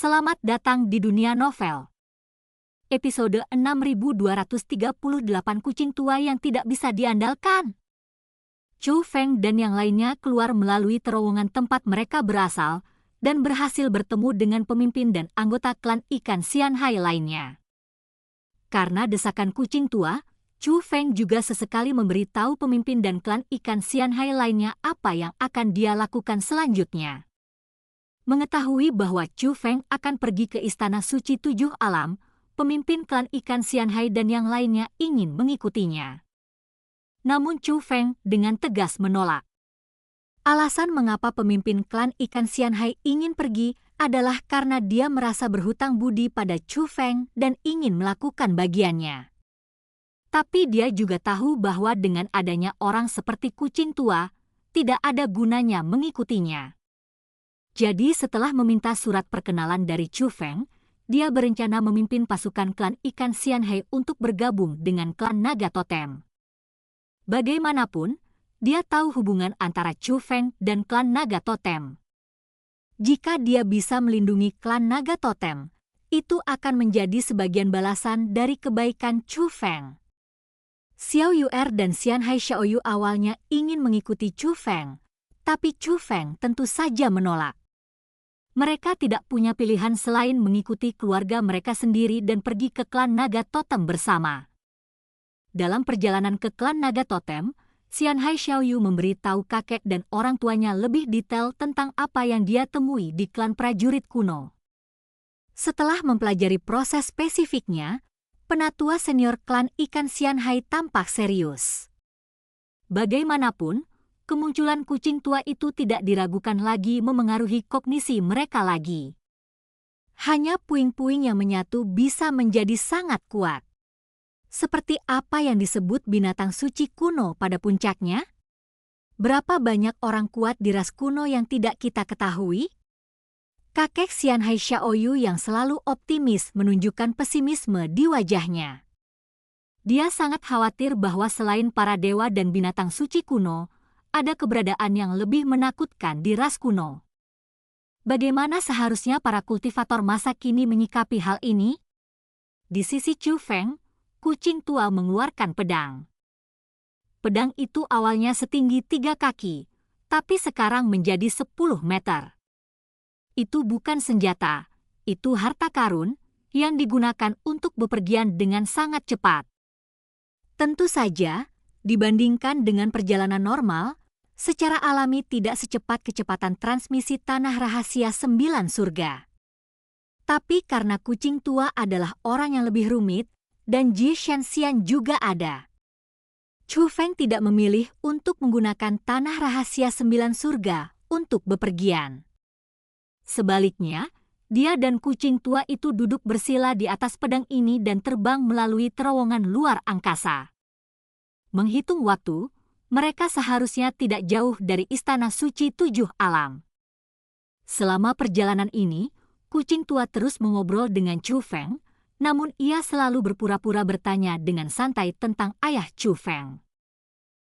Selamat datang di dunia novel. Episode 6238 Kucing Tua yang Tidak Bisa Diandalkan. Chu Feng dan yang lainnya keluar melalui terowongan tempat mereka berasal dan berhasil bertemu dengan pemimpin dan anggota klan ikan Xian Hai lainnya. Karena desakan kucing tua, Chu Feng juga sesekali memberitahu pemimpin dan klan ikan Xian Hai lainnya apa yang akan dia lakukan selanjutnya. Mengetahui bahwa Chu Feng akan pergi ke Istana Suci Tujuh Alam, pemimpin klan ikan Xianhai dan yang lainnya ingin mengikutinya. Namun Chu Feng dengan tegas menolak. Alasan mengapa pemimpin klan ikan Xianhai ingin pergi adalah karena dia merasa berhutang budi pada Chu Feng dan ingin melakukan bagiannya. Tapi dia juga tahu bahwa dengan adanya orang seperti kucing tua, tidak ada gunanya mengikutinya. Jadi setelah meminta surat perkenalan dari Chu Feng, dia berencana memimpin pasukan klan ikan Xianhei untuk bergabung dengan klan Naga Totem. Bagaimanapun, dia tahu hubungan antara Chu Feng dan klan Naga Totem. Jika dia bisa melindungi klan Naga Totem, itu akan menjadi sebagian balasan dari kebaikan Chu Feng. Xiao Yuer dan Xianhai Xiaoyu awalnya ingin mengikuti Chu Feng, tapi Chu Feng tentu saja menolak. Mereka tidak punya pilihan selain mengikuti keluarga mereka sendiri dan pergi ke klan Naga Totem bersama. Dalam perjalanan ke klan Naga Totem, Xian Hai Xiaoyu memberitahu kakek dan orang tuanya lebih detail tentang apa yang dia temui di klan prajurit kuno. Setelah mempelajari proses spesifiknya, penatua senior klan ikan Xian Hai tampak serius. Bagaimanapun, kemunculan kucing tua itu tidak diragukan lagi memengaruhi kognisi mereka lagi. Hanya puing-puing yang menyatu bisa menjadi sangat kuat. Seperti apa yang disebut binatang suci kuno pada puncaknya? Berapa banyak orang kuat di ras kuno yang tidak kita ketahui? Kakek Xian Hai Xiaoyu yang selalu optimis menunjukkan pesimisme di wajahnya. Dia sangat khawatir bahwa selain para dewa dan binatang suci kuno, ada keberadaan yang lebih menakutkan di ras kuno. Bagaimana seharusnya para kultivator masa kini menyikapi hal ini? Di sisi Chu Feng, kucing tua mengeluarkan pedang. Pedang itu awalnya setinggi tiga kaki, tapi sekarang menjadi sepuluh meter. Itu bukan senjata, itu harta karun yang digunakan untuk bepergian dengan sangat cepat. Tentu saja, dibandingkan dengan perjalanan normal, secara alami tidak secepat kecepatan transmisi tanah rahasia sembilan surga. Tapi karena kucing tua adalah orang yang lebih rumit, dan Ji Shenxian juga ada. Chu Feng tidak memilih untuk menggunakan tanah rahasia sembilan surga untuk bepergian. Sebaliknya, dia dan kucing tua itu duduk bersila di atas pedang ini dan terbang melalui terowongan luar angkasa. Menghitung waktu, mereka seharusnya tidak jauh dari istana suci tujuh alam. Selama perjalanan ini, kucing tua terus mengobrol dengan Chu Feng, namun ia selalu berpura-pura bertanya dengan santai tentang ayah Chu Feng.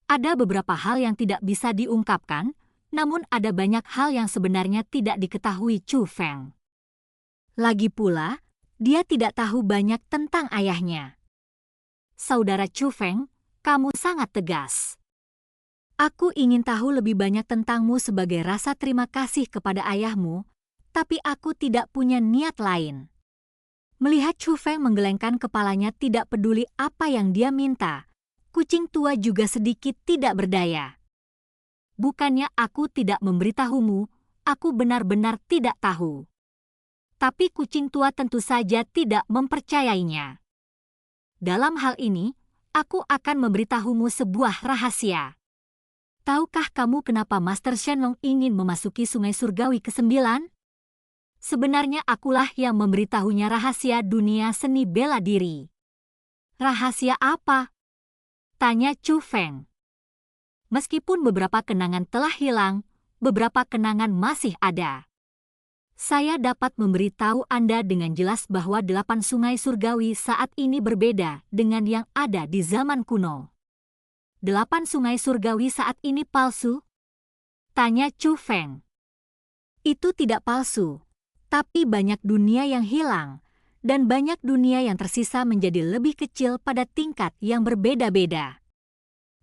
Ada beberapa hal yang tidak bisa diungkapkan, namun ada banyak hal yang sebenarnya tidak diketahui Chu Feng. Lagi pula, dia tidak tahu banyak tentang ayahnya. Saudara Chu Feng, kamu sangat tegas. Aku ingin tahu lebih banyak tentangmu sebagai rasa terima kasih kepada ayahmu, tapi aku tidak punya niat lain. Melihat Chu Feng menggelengkan kepalanya tidak peduli apa yang dia minta, kucing tua juga sedikit tidak berdaya. Bukannya aku tidak memberitahumu, aku benar-benar tidak tahu. Tapi kucing tua tentu saja tidak mempercayainya. Dalam hal ini, aku akan memberitahumu sebuah rahasia. Tahukah kamu kenapa Master Shenlong ingin memasuki sungai surgawi ke-9? Sebenarnya akulah yang memberitahunya rahasia dunia seni bela diri. Rahasia apa? Tanya Chu Feng. Meskipun beberapa kenangan telah hilang, beberapa kenangan masih ada. Saya dapat memberitahu Anda dengan jelas bahwa delapan sungai surgawi saat ini berbeda dengan yang ada di zaman kuno delapan sungai surgawi saat ini palsu? Tanya Chu Feng. Itu tidak palsu, Tapi banyak dunia yang hilang, dan banyak dunia yang tersisa menjadi lebih kecil pada tingkat yang berbeda-beda.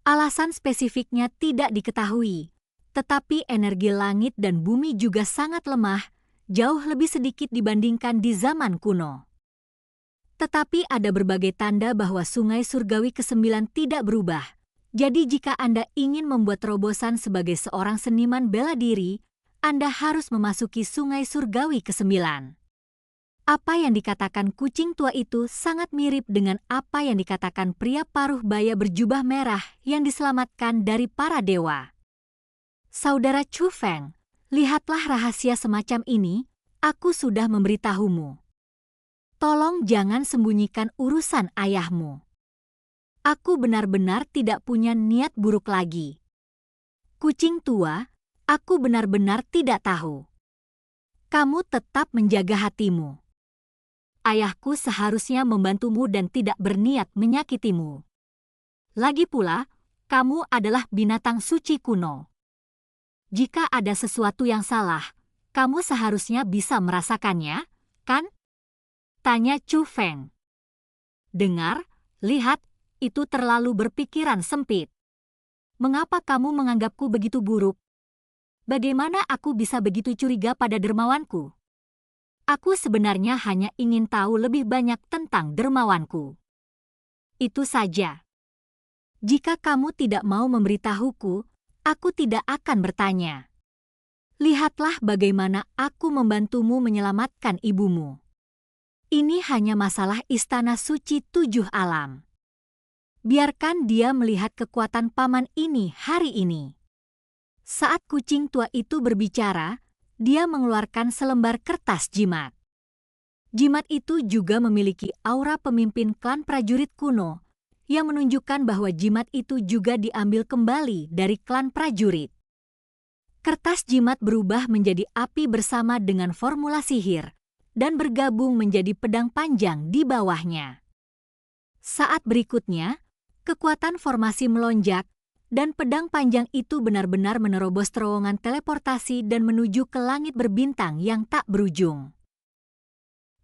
Alasan spesifiknya tidak diketahui, tetapi energi langit dan bumi juga sangat lemah, jauh lebih sedikit dibandingkan di zaman kuno. Tetapi ada berbagai tanda bahwa sungai surgawi ke-9 tidak berubah. Jadi jika Anda ingin membuat terobosan sebagai seorang seniman bela diri, Anda harus memasuki sungai surgawi ke-9. Apa yang dikatakan kucing tua itu sangat mirip dengan apa yang dikatakan pria paruh baya berjubah merah yang diselamatkan dari para dewa. Saudara Chu Feng, lihatlah rahasia semacam ini, aku sudah memberitahumu. Tolong jangan sembunyikan urusan ayahmu. Aku benar-benar tidak punya niat buruk lagi. Kucing tua, aku benar-benar tidak tahu. Kamu tetap menjaga hatimu. Ayahku seharusnya membantumu dan tidak berniat menyakitimu. Lagi pula, kamu adalah binatang suci kuno. Jika ada sesuatu yang salah, kamu seharusnya bisa merasakannya, kan? Tanya Chu Feng. Dengar, lihat, itu terlalu berpikiran sempit. Mengapa kamu menganggapku begitu buruk? Bagaimana aku bisa begitu curiga pada dermawanku? Aku sebenarnya hanya ingin tahu lebih banyak tentang dermawanku. Itu saja. Jika kamu tidak mau memberitahuku, aku tidak akan bertanya. Lihatlah bagaimana aku membantumu menyelamatkan ibumu. Ini hanya masalah istana suci tujuh alam. Biarkan dia melihat kekuatan paman ini hari ini. Saat kucing tua itu berbicara, dia mengeluarkan selembar kertas jimat. Jimat itu juga memiliki aura pemimpin klan prajurit kuno yang menunjukkan bahwa jimat itu juga diambil kembali dari klan prajurit. Kertas jimat berubah menjadi api bersama dengan formula sihir dan bergabung menjadi pedang panjang di bawahnya. Saat berikutnya, kekuatan formasi melonjak dan pedang panjang itu benar-benar menerobos terowongan teleportasi dan menuju ke langit berbintang yang tak berujung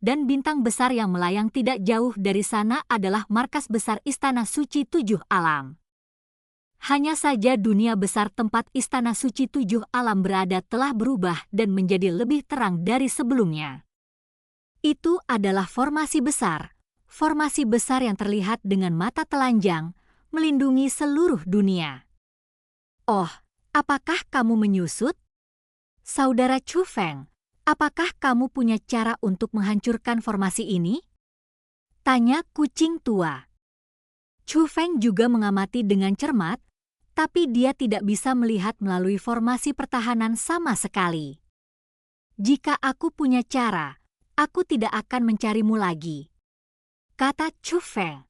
dan bintang besar yang melayang tidak jauh dari sana adalah markas besar Istana Suci Tujuh Alam. Hanya saja dunia besar tempat Istana Suci Tujuh Alam berada telah berubah dan menjadi lebih terang dari sebelumnya. Itu adalah formasi besar, formasi besar yang terlihat dengan mata telanjang, melindungi seluruh dunia. Oh, apakah kamu menyusut? Saudara Chu Feng, Apakah kamu punya cara untuk menghancurkan formasi ini? Tanya kucing tua. Chu Feng juga mengamati dengan cermat, tapi dia tidak bisa melihat melalui formasi pertahanan sama sekali. Jika aku punya cara, aku tidak akan mencarimu lagi. Kata Chu Feng.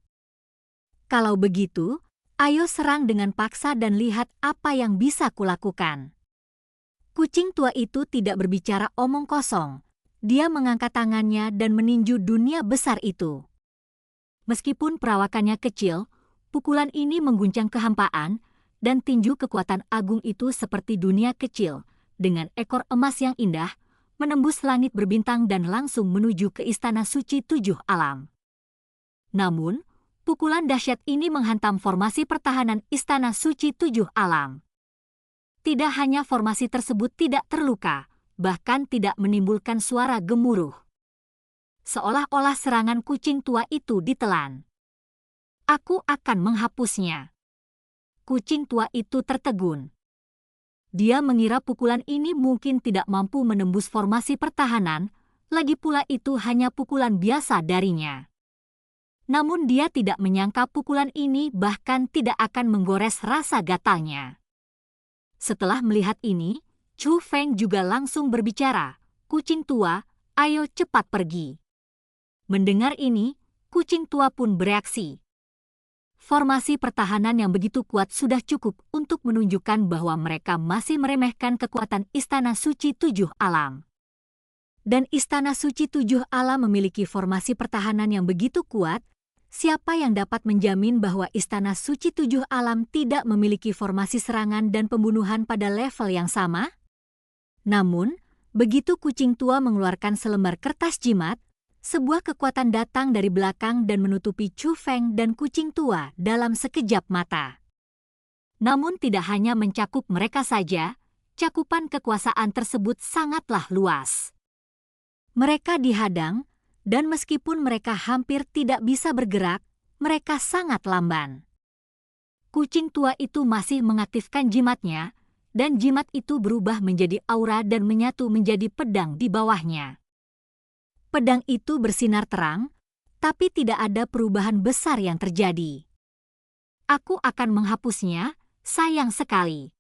Kalau begitu, ayo serang dengan paksa dan lihat apa yang bisa kulakukan. Kucing tua itu tidak berbicara omong kosong. Dia mengangkat tangannya dan meninju dunia besar itu. Meskipun perawakannya kecil, pukulan ini mengguncang kehampaan dan tinju kekuatan agung itu seperti dunia kecil dengan ekor emas yang indah menembus langit berbintang dan langsung menuju ke istana suci tujuh alam. Namun, pukulan dahsyat ini menghantam formasi pertahanan istana suci tujuh alam. Tidak hanya formasi tersebut tidak terluka, bahkan tidak menimbulkan suara gemuruh. Seolah-olah serangan kucing tua itu ditelan. Aku akan menghapusnya. Kucing tua itu tertegun. Dia mengira pukulan ini mungkin tidak mampu menembus formasi pertahanan, lagi pula itu hanya pukulan biasa darinya. Namun dia tidak menyangka pukulan ini bahkan tidak akan menggores rasa gatalnya. Setelah melihat ini, Chu Feng juga langsung berbicara, kucing tua, ayo cepat pergi. Mendengar ini, kucing tua pun bereaksi. Formasi pertahanan yang begitu kuat sudah cukup untuk menunjukkan bahwa mereka masih meremehkan kekuatan Istana Suci Tujuh Alam. Dan Istana Suci Tujuh Alam memiliki formasi pertahanan yang begitu kuat Siapa yang dapat menjamin bahwa Istana Suci Tujuh Alam tidak memiliki formasi serangan dan pembunuhan pada level yang sama? Namun, Begitu kucing tua mengeluarkan selembar kertas jimat, sebuah kekuatan datang dari belakang dan menutupi Chu Feng dan kucing tua dalam sekejap mata. Namun tidak hanya mencakup mereka saja, cakupan kekuasaan tersebut sangatlah luas. Mereka dihadang, dan meskipun mereka hampir tidak bisa bergerak, mereka sangat lamban. Kucing tua itu masih mengaktifkan jimatnya, dan jimat itu berubah menjadi aura dan menyatu menjadi pedang di bawahnya. Pedang itu bersinar terang, tapi tidak ada perubahan besar yang terjadi. Aku akan menghapusnya, sayang sekali.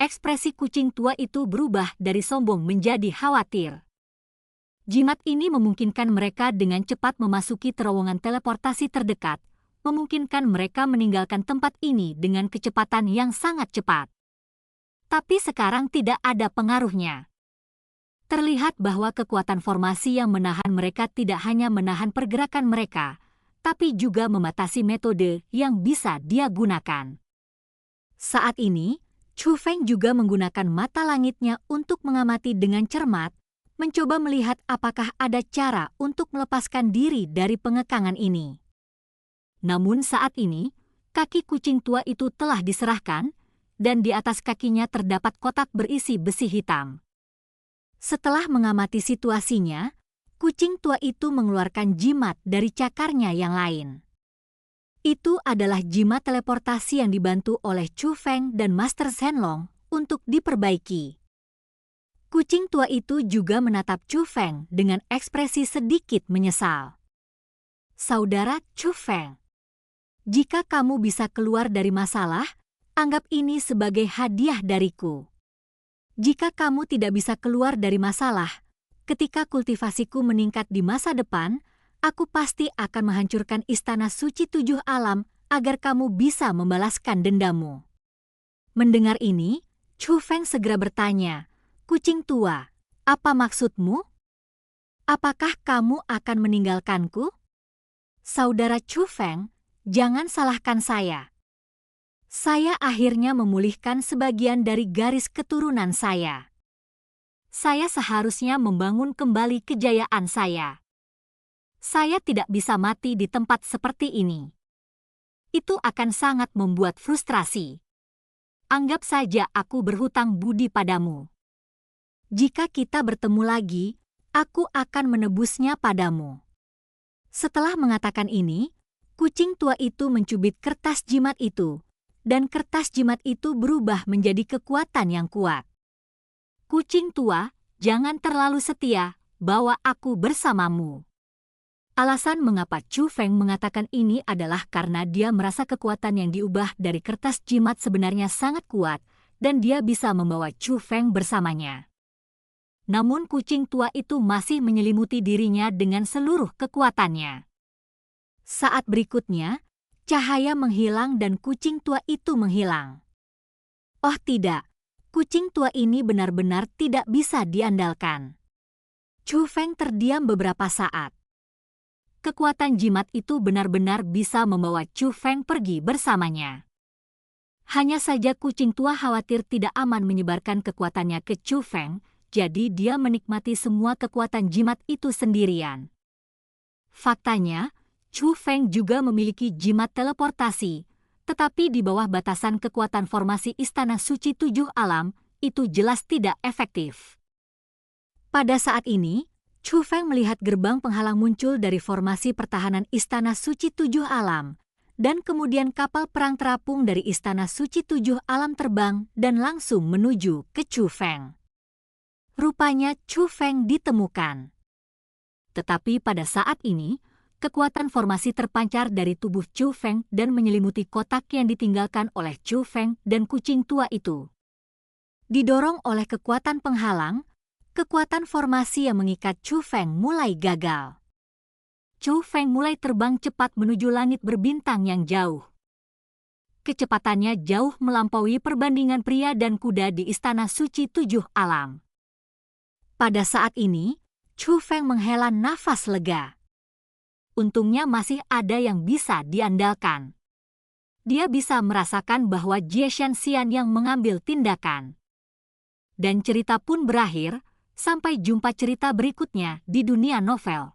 Ekspresi kucing tua itu berubah dari sombong menjadi khawatir. Jimat ini memungkinkan mereka dengan cepat memasuki terowongan teleportasi terdekat, memungkinkan mereka meninggalkan tempat ini dengan kecepatan yang sangat cepat. Tapi sekarang tidak ada pengaruhnya. Terlihat bahwa kekuatan formasi yang menahan mereka tidak hanya menahan pergerakan mereka, tapi juga membatasi metode yang bisa dia gunakan. Saat ini, Chu Feng juga menggunakan mata langitnya untuk mengamati dengan cermat, mencoba melihat apakah ada cara untuk melepaskan diri dari pengekangan ini. Namun saat ini, kaki kucing tua itu telah diserahkan, dan di atas kakinya terdapat kotak berisi besi hitam. Setelah mengamati situasinya, kucing tua itu mengeluarkan jimat dari cakarnya yang lain. Itu adalah jimat teleportasi yang dibantu oleh Chu Feng dan Master Shenlong untuk diperbaiki. Kucing tua itu juga menatap Chu Feng dengan ekspresi sedikit menyesal. Saudara Chu Feng, jika kamu bisa keluar dari masalah, anggap ini sebagai hadiah dariku. Jika kamu tidak bisa keluar dari masalah, ketika kultivasiku meningkat di masa depan, aku pasti akan menghancurkan istana suci tujuh alam agar kamu bisa membalaskan dendamu. Mendengar ini, Chu Feng segera bertanya, Kucing tua, apa maksudmu? Apakah kamu akan meninggalkanku? Saudara Chu Feng, jangan salahkan saya. Saya akhirnya memulihkan sebagian dari garis keturunan saya. Saya seharusnya membangun kembali kejayaan saya saya tidak bisa mati di tempat seperti ini. Itu akan sangat membuat frustrasi. Anggap saja aku berhutang budi padamu. Jika kita bertemu lagi, aku akan menebusnya padamu. Setelah mengatakan ini, kucing tua itu mencubit kertas jimat itu, dan kertas jimat itu berubah menjadi kekuatan yang kuat. Kucing tua, jangan terlalu setia, bawa aku bersamamu. Alasan mengapa Chu Feng mengatakan ini adalah karena dia merasa kekuatan yang diubah dari kertas jimat sebenarnya sangat kuat dan dia bisa membawa Chu Feng bersamanya. Namun kucing tua itu masih menyelimuti dirinya dengan seluruh kekuatannya. Saat berikutnya, cahaya menghilang dan kucing tua itu menghilang. Oh tidak, kucing tua ini benar-benar tidak bisa diandalkan. Chu Feng terdiam beberapa saat kekuatan jimat itu benar-benar bisa membawa Chu Feng pergi bersamanya. Hanya saja kucing tua khawatir tidak aman menyebarkan kekuatannya ke Chu Feng, jadi dia menikmati semua kekuatan jimat itu sendirian. Faktanya, Chu Feng juga memiliki jimat teleportasi, tetapi di bawah batasan kekuatan formasi Istana Suci Tujuh Alam, itu jelas tidak efektif. Pada saat ini, Chu Feng melihat gerbang penghalang muncul dari formasi pertahanan Istana Suci Tujuh Alam, dan kemudian kapal perang terapung dari Istana Suci Tujuh Alam terbang dan langsung menuju ke Chu Feng. Rupanya Chu Feng ditemukan. Tetapi pada saat ini, kekuatan formasi terpancar dari tubuh Chu Feng dan menyelimuti kotak yang ditinggalkan oleh Chu Feng dan kucing tua itu. Didorong oleh kekuatan penghalang, kekuatan formasi yang mengikat Chu Feng mulai gagal. Chu Feng mulai terbang cepat menuju langit berbintang yang jauh. Kecepatannya jauh melampaui perbandingan pria dan kuda di Istana Suci Tujuh Alam. Pada saat ini, Chu Feng menghela nafas lega. Untungnya masih ada yang bisa diandalkan. Dia bisa merasakan bahwa Jie Xian yang mengambil tindakan. Dan cerita pun berakhir Sampai jumpa cerita berikutnya di dunia novel.